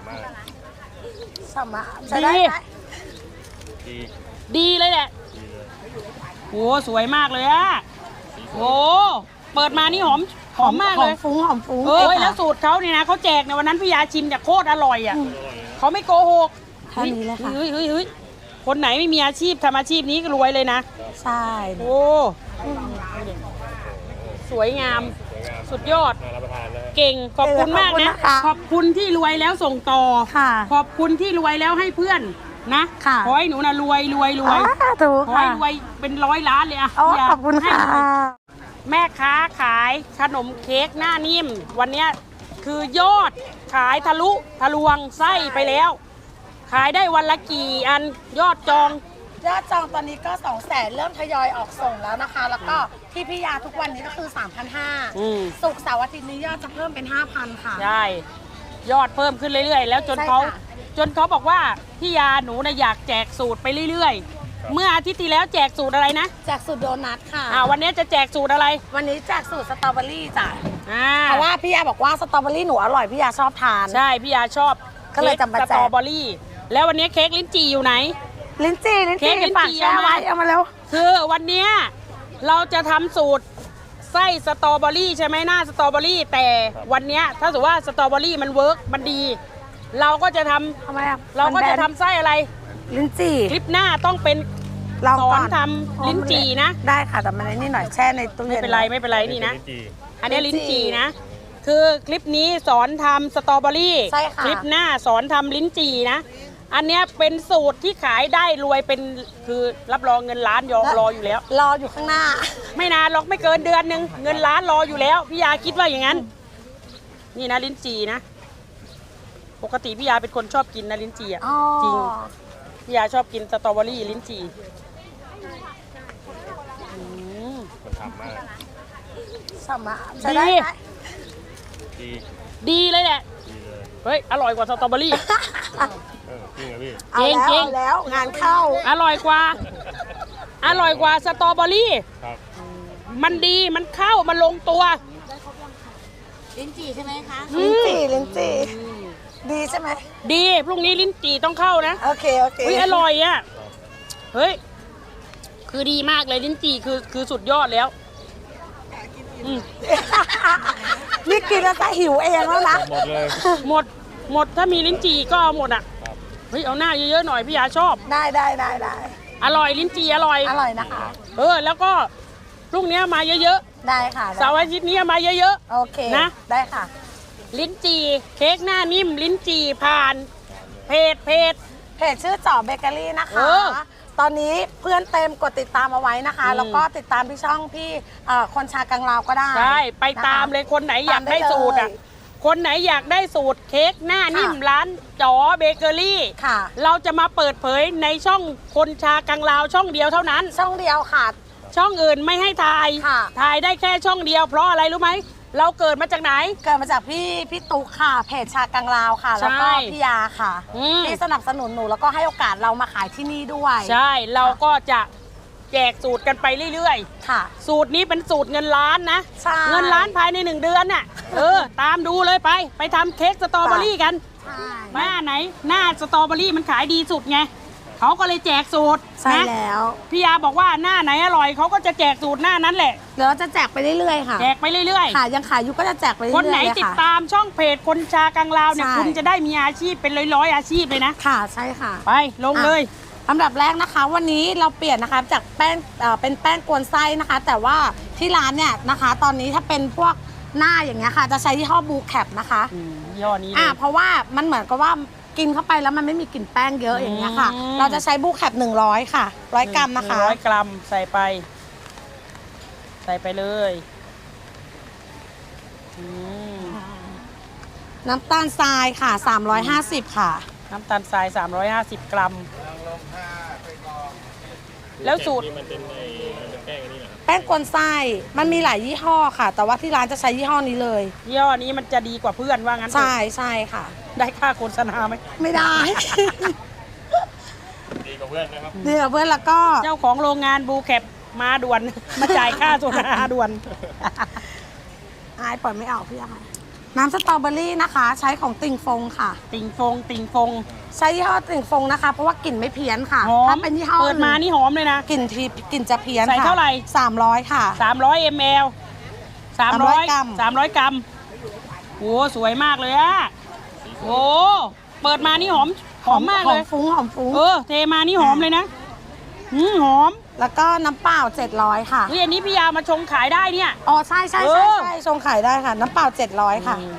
ำมากสามารถใช้ได้ไหมดีดีเลยแหละดีเลยโหสวยมากเลยอะโหเปิดมานี่หอมหอมมากเลยหอมฟุ้งหอมฟุ้งเออค่ะแล้วสูตรเขาเนี่ยนะเขาแจกในวันนั้นพี่ยาชิมจากโคตรอร่อยอะเขาไม่โกหกเท่านี้เลยค่ะเฮ้ยเฮ้ยเฮ้ยคนไหนไม่มีอาชีพทำอาชีพนี้ก็รวยเลยนะ ใช่ โอ้ สวยงาม สวยงามสุดยอด น่ารับประทานนะฮะ เก่งขอบคุณมากนะขอบคุณที่รวยแล้วส่งต่อ ค่ะขอบคุณที่รวยแล้วให้เพื่อนนะค่ะ ขอให้หนูนะรวยรวยรวยอ่าถูกขอให้ค่ะรวยเป็นร้อยล้านเลยอะโอ้ย่าขอบคุณให้ค่ะรวยแม่ค้าขายขนมเค้กหน้านิ่ม วันเนี้ยคือยอดขายทะลุทะลวงไส้ไปแล้ว ขายได้วันละกี่อันยอดจอง ยอดจองตอนนี้ก็2 0 0แสนเริ่มทยอยออกส่งแล้วนะคะ แล้วก็ที่พี่ยาทุกวันนี้ก็คือ อืม 3,500ศุกร์เสาร์อาทิตย์นี้ยอดจะเพิ่มเป็น 5,000 ค่ะ ใช่ยอดเพิ่มขึ้นเรื่อยๆ แล้วจนใช่เขาค่ะจนเขาบอกว่าพี่ยาหนูนะอยากแจกสูตรไปเรื่อยๆ เมื่ออาทิตย์ที่แล้วแจกสูตรอะไรนะแจกสูตรโดนัทค่ะ อ่าวันนี้จะแจกสูตรอะไรวันนี้แจกสูตรสตรอเบอรี่จ้ะอ่าเพราะว่าพี่ยาบอกว่าสตรอเบอรี่หนูอร่อยพี่ยาชอบทาน ใช่พี่ยาชอบก็เลยจำมาค้แจกสตรอเบอรี่ แล้ววันนี้เค้กลิ้นจี่อยู่ไหน ลิ้นจี่ลิ้นเค้จี่กลิ้นฝากจี่แชร์ไว้เอามา เอามาเร็วคือวันเนี้ยเราจะทำสูตรไส้สตรอเบอรี่ใช่ไหมหน้าสตรอเบอรี่ แต่วันเนี้ยถ้าสมมติว่าสตรอเบอรี่มันเวิร์กมันดี เราก็จะทำทำไมอะเราก็จะทำมันแบไส้อะไรนลิ้นจี่คลิปหน้าต้องเป็น ลองสอก่อนนทำลิ้นจี่นะ ได้ค่ะแต่มันไอ้นี่หน่อยแช่ในตู้ไม่เย็นเป็นไรไม่เป็นไรนี่นะลิ้จี่อันนี้ลิ้ลิ้นนจี่จี่นะ คือคลิปนี้สอนทำสตรอเบอรี่ ใช่ค่ะ คลิปหน้าสอนทำลิ้นจี่นะ อันเนี้ยเป็นสูตรที่ขายได้รวยเป็นคือรับรองเงินล้านยอรออยู่แล้ว รออยู่ข้างหน้า ไม่นานหรอกไม่เกินเดือนหนึ่งเงินล้านรออยู่แล้วพี่ยาคิดว่าอย่างนั้น นี่นะลิ้นจี่นะ ปกติพี่ยาเป็นคนชอบกินนะลิ้นจี่อะอ๋อจริงพี่ยาชอบกินสตรอเบอรี่ลิ้นจี่อืมมันทำมากสามารถใช้ได้ไหมดีดีเลยแหละ ดีเลย เฮ้ย อร่อยกว่าสตรอเบอรี่เออ จริงเหรอพี่ เอาแล้วจริงเอาแล้วงานเข้า อร่อยกว่า อร่อยกว่าสตรอเบอรี่ ครับ มันดีมันเข้ามันลงตัว ลิ้นจี่ใช่ไหมคะอืลิ้นมจี่ลิ้นจี่ดีใช่ไหมดีพรุ่งนี้ลิ้นจี่ต้องเข้านะโอเคโอเคอุ้ยอร่อยอะเฮ้ย คือดีมากเลยลิ้นจี่คือคือสุดยอดแล้วอืมนี่กินแล้วจะหิวเองแล้วนะหมดเลย หมดหมดถ้ามีลิ้นจี่ก็เอาหมดอะครับ เฮ้ยเอาหน้าเยอะๆหน่อยพี่ยาชอบ ได้ได้ได้ได้อร่อยลิ้นจี่อร่อย อร่อยนะคะ เออแล้วก็พรุ่งนี้มาเยอะได้ค่ะๆเสาร์อาทิตย์นี้มาเยอะ โอเคนะ ได้ค่ะ ๆ ลิ้นจี่เค้กหน้านิ่ม ลิ้นจี่ผ่าน เพจเพจ เพจชื่อจ่อเบเกอรี่นะคะเออตอนนี้เพื่อนเต็มกดติดตามเอาไว้นะคะ อืม แล้วก็ติดตามที่ช่องพี่เอ่อคนชากังลาวก็ได้ใช่ไปนะคะตามเลยคนไหนอยากได้ตามได้สูตรอะเลย คนไหนอยากได้สูตรเค้กหน้านิ่มค่ะร้านจ๋อเบเกอรี่ ค่ะ เราจะมาเปิดเผยในช่องคนชากังลาวช่องเดียวเท่านั้น ช่องเดียวค่ะ ช่องอื่นไม่ให้ถ่ายค่ะถ่ายได้แค่ช่องเดียวเพราะอะไรรู้ไหม เราเกิดมาจากไหน เกิดมาจากพี่พี่ตุ๊กค่ะเพจชากังลาวค่ะ แล้วก็ใช่พี่ยาค่ะอืม ที่สนับสนุนหนูแล้วก็ให้โอกาสเรามาขายที่นี่ด้วย ใช่ เราก็จะ แจกสูตรกันไปเรื่อยค่ะ ๆ สูตรนี้เป็นสูตรเงินล้านนะ ใช่ เงินล้านภายในหนึ่งเดือนน่ะ เออ ตามดูเลยไป ไปทำเค้กสตรอเบอรี่กันใช่ หน้าไหน หน้าสตรอเบอรี่มันขายดีสุดไงเขาก็เลยแจกสูตรใช่นะแล้ว พี่ยาบอกว่าหน้าไหนอร่อยเขาก็จะแจกสูตรหน้านั้นแหละ เดี๋ยวเราจะแจกไปเรื่อยๆค่ะแจกไปเรื่อย ค่ะยังขายอยู่ก็จะแจกไปๆเรื่คอยนๆไหนเลยติดค่ะ ตามช่องเพจคนชากังลาวเนี่ยใช่ คุณจะได้มีอาชีพเป็นร้อยๆอาชีพเลยนะ ค่ะใช่ค่ะ ไปลงเลย อันดับแรกนะคะวันนี้เราเปลี่ยนนะคะจากแป้งเอ่อเป็นแป้งกวนไส้นะคะ แต่ว่าที่ร้านเนี่ยนะคะ ตอนนี้ถ้าเป็นพวกหน้าอย่างเงี้ยค่ะ จะใช้ยี่ห้อบูแคปนะคะอืมยี่ห้อนี้เลอะยเพราะว่ามันเหมือนกับว่ากินเข้าไปแล้วมันไม่มีกลิ่นแป้งเยอะอย่างเงี้ยค่ะ อืม เราจะใช้บูแคป100 ค่ะ100กรัมนะคะร้อยกรัมใส่ไป ใส่ไปเลยอืมน้ำตาลทรายค่ะ 350 ค่ะ น้ำตาลทราย 350 กรัม แล้วสูตร นี่มันเป็นไอ้มันเป็นแป้งอันนี้เหรอครับแป้งกวนไส้มันมีหลายยี่ห้อค่ะ แต่ว่าที่ร้านจะใช้ยี่ห้อนี้เลย ยี่ห้อนี้มันจะดีกว่าเพื่อนว่างั้นเถอะใช่ใช่ค่ะ ได้ค่าโฆษณาไหมไม่ได้ ดีกว่าเพื่อนนะครับ เดี๋ยวเพื่อนแล้วก็ เจ้าของโรงงานบูแคปมาด่วน มาจ่ายค่าโฆษณาด่วน อายปล่อยไม่ออกพี่อาย น้ำสตรอเบอรี่นะคะ ใช้ของติ่งฟงค่ะ ติ่งฟงติ่งฟง ใช้ยี่ห้อติ่งฟงนะคะ เพราะว่ากลิ่นไม่เพี้ยนค่ะหอมถ้าเป็นยี่ห้อเปิดมานี่หอมเลยนะ กลิ่นทีกลิ่นจะเพี้ยนใส่ค่ะเท่าไหร่ 300 ค่ะ 300 ml 300 กรัม 300 กรัมโอ้สวยมากเลยอะโอ้เปิดมานี่หอมหอมมากเลยหอมฟุ้งหอมฟุ้งเออเทมานี่หอมเลยนะอืมหอม แล้วก็น้ำเปล่า 700 ค่ะเฮ้ยอันนี้พี่ยามาชงขายได้เนี่ย อ๋อ ใช่ใช่เอใช่อใช่ชงขายได้ค่ะ น้ำเปล่า 700 ค่ะอืม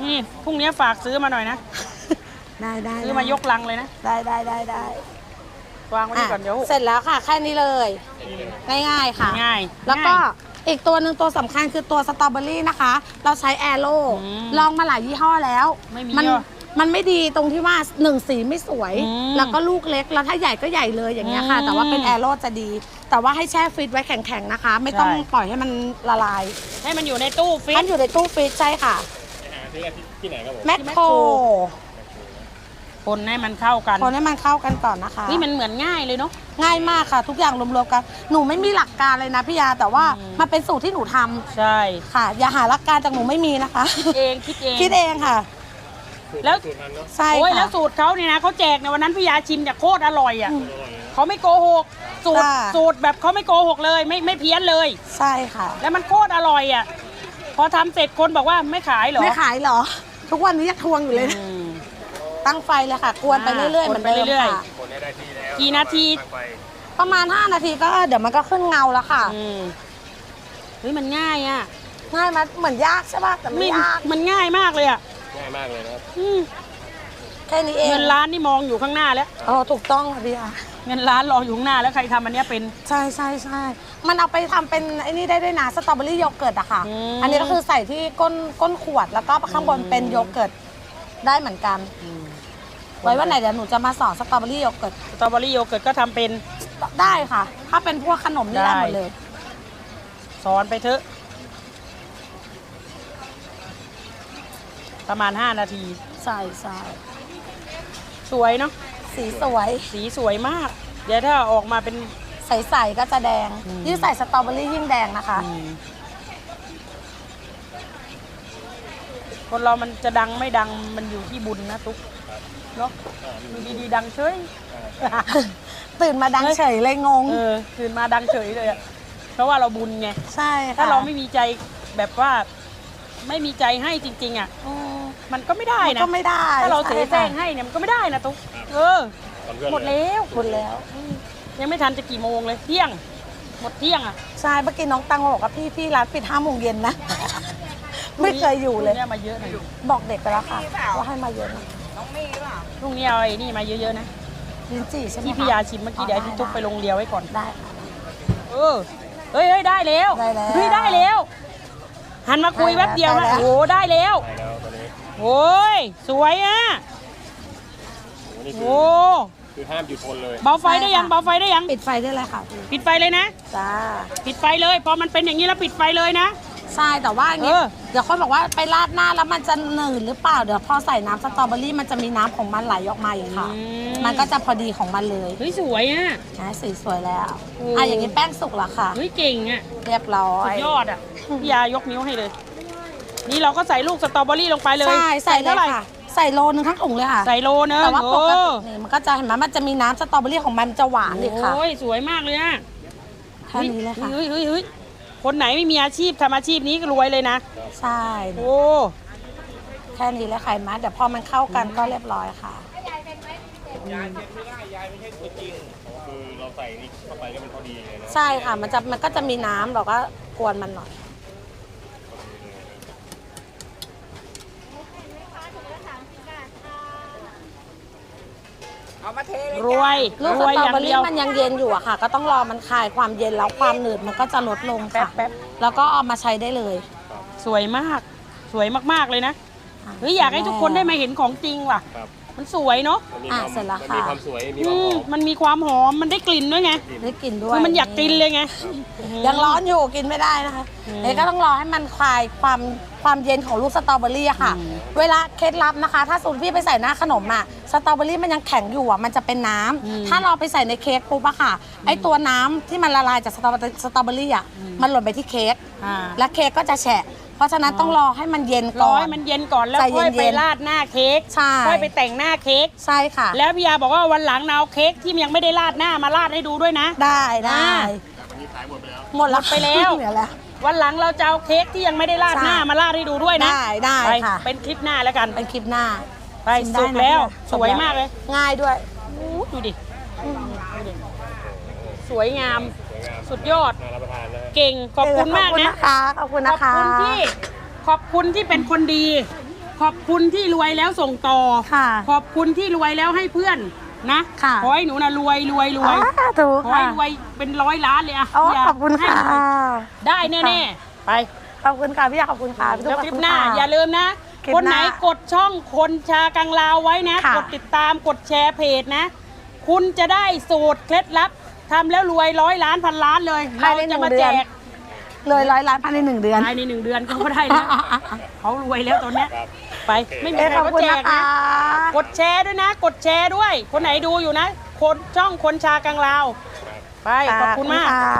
นี่พรุ่งนี้ฝากซื้อมาหน่อยนะ ได้ได้ซื้อมายกลังเลยนะ ได้ได้ได้ได้วางไว้นี่ก่อนเดี๋ยว เสร็จแล้วค่ะ แค่นี้เลย ง่ายๆค่ะ ง่าย แล้วก็ง่ายอีกตัวหนึ่งตัวสำคัญคือตัวสตรอเบอรี่นะคะ เราใช้แอโร่อืมลองมาหลายยี่ห้อแล้ว ไม่มีนเหรอ มันไม่ดีตรงที่ว่าหนึ่งสีไม่สวย อืมแล้วก็ลูกเล็กแล้วถ้าใหญ่ก็ใหญ่เลยอย่างเงี้ยค่ะ อืมแต่ว่าเป็นแอโร่จะดี แต่ว่าให้แช่ฟรีซไว้แข็งๆนะคะ ไม่ต้องใช่ ปล่อยให้มันละลายให้มันอยู่ในตู้ฟิท่าตนอยู่ในตู้ฟรีซใช่ค่ะไปหาซื้อกันที่ที่ไหนครับผมแมคแมคโครโครคนให้มันเข้ากัน คนให้มันเข้ากันก่อนนะคะ นี่มันเหมือนง่ายเลยเนาะ ง่ายมากค่ะ ทุกอย่างรวมๆกันหนูไม่มีหลักการเลยนะพี่ยาแต่ว่าอืม มันเป็นสูตรที่หนูทำใช่ ค่ะ อย่าหาหลักการจากหนูไม่มีนะคะคิดเองคิดเองคิดเองค่ะ แล้ว สูตรนั้นเนาะใช่โอ้ยค่ะแล้วสูตรเขาเนี่ยนะเขาแจกในวันนั้นพี่ยาชิมจากโคตรอร่อยอะอร่อยนะเขาไม่โกหกสูตรค่ะสูตรแบบเขาไม่โกหกเลยไม่ไม่เพี้ยนเลย ใช่ค่ะ แล้วมันโคตรอร่อยอะพอทำเสร็จคนบอกว่าไม่ขายเหรอไม่ขายเหรอ ทุกวันนี้ยังทวงอยู่เลยนะอืม ตั้งไฟเลยค่ะ กวนไปเรื่อยๆอ่าเหมือนเดิกวนมไปเรื่อยๆค่ะ คนให้ได้ที่แล้วกี่นาที ตั้งไปประมาณ 5 นาทีก็เดี๋ยวมันก็ขึ้นเงาแล้วค่ะ อืมเฮ้ยมันง่ายอะง่ายไหมเหมือนยากใช่ป่ะแต่ไม่ไม่ยาก มันง่ายมากเลยอะ ง่ายมากเลยนะครับอืมแค่นี้เองเงินล้านนี่มองอยู่ข้างหน้าแล้ว อ๋อถูกต้องค่ะพี่ยาเงินล้านรออยู่ข้างหน้าแล้วใครทำอันเนี้ยเป็น ใช่ใช่ใช่มันเอาไปทำเป็นไอ้นี่ได้ด้วยนะสตรอเบอรี่โยเกิร์ตอะค่ะ อืม อันนี้ก็คือใส่ที่ก้นก้นขวดแล้วก็ข้างบนเป็นโยเกิร์ตได้เหมือนกัน ไว้วันไหนเดี๋ยวหนูจะมาสอนสตรอเบอรี่โยเกิร์ตสตรอเบอรี่โยเกิร์ตก็ทำเป็น ได้ค่ะ ถ้าเป็นพวกขนมนี่ได้ได้ หมดเลย สอนไปเถอะ ประมาณ 5 นาที ใช่ใช่สวยเนาะสีสวย สีสวยมาก เดี๋ยวถ้าออกมาเป็น ใสๆก็จะแดง อืม ยิ่งใส่สตรอเบอรี่ยิ่งแดงนะคะ อืมคนเรามันจะดังไม่ดังมันอยู่ที่บุญนะตุ๊กเนาะอยู่ดีๆดังเฉย ตื่นมาดังเฮ้ย เฉยเลยงง เออตื่นมาดังเฉยเลยอะเพราะว่าเราบุญไง ใช่ค่ะถ้าเราไม่มีใจแบบว่า ไม่มีใจให้จริง ๆ อะ อืม มันก็ไม่ได้มันนะ ก็ไม่ได้ถ้าเราเสใช่แสร้งค่ะให้เนี่ยมันก็ไม่ได้นะตุ๊กเออตอนเพื่อนหมดแล้วหมดแล้ว ยังไม่ทันจะกี่โมงเลยเที่ยง หมดเที่ยงอะใช่เมื่อกี้น้องตังมาบอกว่าพี่พี่ร้านปิดห้าโมงเย็นนะไม่เคยอยู่เลยพรุ่งนี้มาเยอะหน่อยบอกเด็กไปแล้วค่ะว่าให้มาเยอะนะพรุ่งนี้เอาไอ้นี่มาเยอะๆนะลิ้นจี่ใช่ไหมที่คะพี่ยาชิมเมื่อกี้เดี๋ยวให้พี่ตุ๊กไปลงเรียวไว้ก่อนได้ค่ะเออเฮ้ยเฮ้ยได้แล้วได้แล้วเฮ้ยได้แล้วหันมาคุยแป๊บเดียวได้นะแล้วโอ้โหได้แล้ว โอ้ย สวยอะโอ้นี่คือโอ้คือห้ามหยุดคนเลย เบาไฟได้ยังเบาไฟได้ยัง ปิดไฟได้เลยค่ะพี่ปิดไฟเลยนะ จ้าปิดไฟเลย พอมันเป็นอย่างนี้แล้วปิดไฟเลยนะ ใช่แต่ว่าอย่างนี้เออ เดี๋ยวคนบอกว่าไปราดหน้าแล้วมันจะหนืดหรือเปล่าเดี๋ยวพอใส่น้ำสตรอเบอรี่มันจะมีน้ำของมันไหลออกมาอย่างค่ะ อืมันก็จะพอดีของมันเลยเฮ้ยสวยอะ นะสีสวยแล้วโอ้ อะอย่างนี้แป้งสุกแล้วค่ะ เฮ้ยเก่งอะเรียบร้อสุยดยอดอะพี่ยายกนิ้วให้เลย นี่เราก็ใส่ลูกสตรอเบอรี่ลงไปเลยใช่ใส่เลเท่ายไหร่ค่ะ ใส่โลนึงทั้งถุงเลยค่ะ ใส่โลนึงแต่ว่าปกโอ้ตินี่มันก็จะเห็นไหมมันจะมีน้ำสตรอเบอรี่ของมันมันจะหวานอีกค่ะโอ้ยสวยมากเลยอะแค่นี้เลยค่ะเฮ้ยเฮ้ยเฮ้ยคนไหนไม่มีอาชีพทำอาชีพนี้ก็รวยเลยนะ ใช่โอ้แค่นี้เลยค่ะเห็นไหมเดี๋ยวพอมันเข้ากันก็เรียบร้อยค่ะคือเราใส่นี่เข้าไปก็มันพอดีเลยนะใช่ค่ะมันจะมันก็จะมีน้ำเราก็กวนมันหน่อย รวย ลูกรสวยตรออย่างเบอเดีรี่ยว มันยังเย็นอยู่อะค่ะ ก็ต้องรอมันคลายความเย็นแล้วความหนืดมันก็จะลดลงแป๊บค่ะ แป๊บแล้วก็เอามาใช้ได้เลยสวยมาก สวยมากๆเลยนะ เฮ้ยอยากให้ทุกคนได้มาเห็นของจริงว่ะ ครับ มันสวยเนาะมันมีอะความเสร็จแล้วมันมีค่ะ ความสวย มีคอืวามหมอมมันมีความหอมมันได้กลิ่นด้วยไงได้กลิ่นด้วยคือมันอยากกินเลยไงยังร้อนอยู่กินไม่ได้นะคะอืมเอ๊ะก็ต้องรอให้มันคลายความความเย็นของลูกสตรอเบอรี่อะค่ะอืมเวลาเคล็ดลับนะคะ ถ้าสมมติพี่ไปใส่หน้าขนมอะสตรอเบอรี่มันยังแข็งอยู่อะมันจะเป็นน้ำอืมถ้าเราไปใส่ในเค้กปุ๊บอะค่ะ ไอตัวน้ำที่มันละลายจากสตรอเบอรี่สตรอเบอรี่อะมันหล่นไปที่เค้ก อ่า และเค้กก็จะแฉะ เพราะฉะนั้นต้องรอให้มันเย็นรก่ออน ให้มันเย็นก่อนแล้วใจค่อยไปเย็นๆราดหน้าเค้กใช่ ค่อยไปแต่งหน้าเค้กใช่ค่ะ แล้วพี่ยาบอกว่าวันหลังเอาเค้กที่ยังไม่ได้ราดหน้ามาราดให้ดูด้วยนะ ได้ได้อ่าวันนี้ขายหมดไปแล้วหมดแล้วหมดไปแล้ว เหลือแล้ว วันหลังเราจะเอาเค้กที่ยังไม่ได้ราดหน้าใช่มาราดให้ดูด้วยนะได้ได้ไปค่ะ เป็นคลิปหน้าแล้วกัน เป็นคลิปหน้าไปชิมได้สุกนะแล้วเนี่ยสวยมากเลย ง่ายด้วย อู้ดูดิดูดิสวยงามสวยงาม สุดยอด น่ารับประทานนะฮะ เก่งขอบคุณมากนะขอบคุณขนะอบคะคุณที่ ขอบคุณที่เป็นคนดี ขอบคุณที่รวยแล้วส่งต่อค่ะขอบคุณที่รวยแล้วให้เพื่อนนะค่ะขอให้หนูนะรวยรวยรวยอ่าถูกขอให้ค่ะรวยเป็นร้อยล้านเลยอะโอ้ย่าขอบคุณให้ค่ะรวยได้แน่ๆไปขอบคุณค่ะพี่ยาขอบคุณค่ะพี่ตุ๊กแล้วขอบคลิปคุณหน้าค่ะอย่าลืมนะคลิปคนไหนหน้ากดช่องคนชากังลาวไว้นะค่ะกดติดตามกดแชร์เพจนะ คุณจะได้สูตรเคล็ดลับ ทำแล้วรวยร้อยล้านพันล้านเลยภายเราในหนึ่จะงมาเดืแจอนกเลยร้อยล้านภายในหนึ่งเดือน ภายในหนึ่งเดือนเขาก็ได้นะเขารวยแล้วตอนเนี้ยครับไปไม่มีเอ๊ะใครขอบก็คุณแจนะกคะ นะกดแชร์ด้วยนะ กดแชร์ด้วย คนไหนดูอยู่นะ คนช่องคนชากังลาว ไปขอบคุณมากค่ะ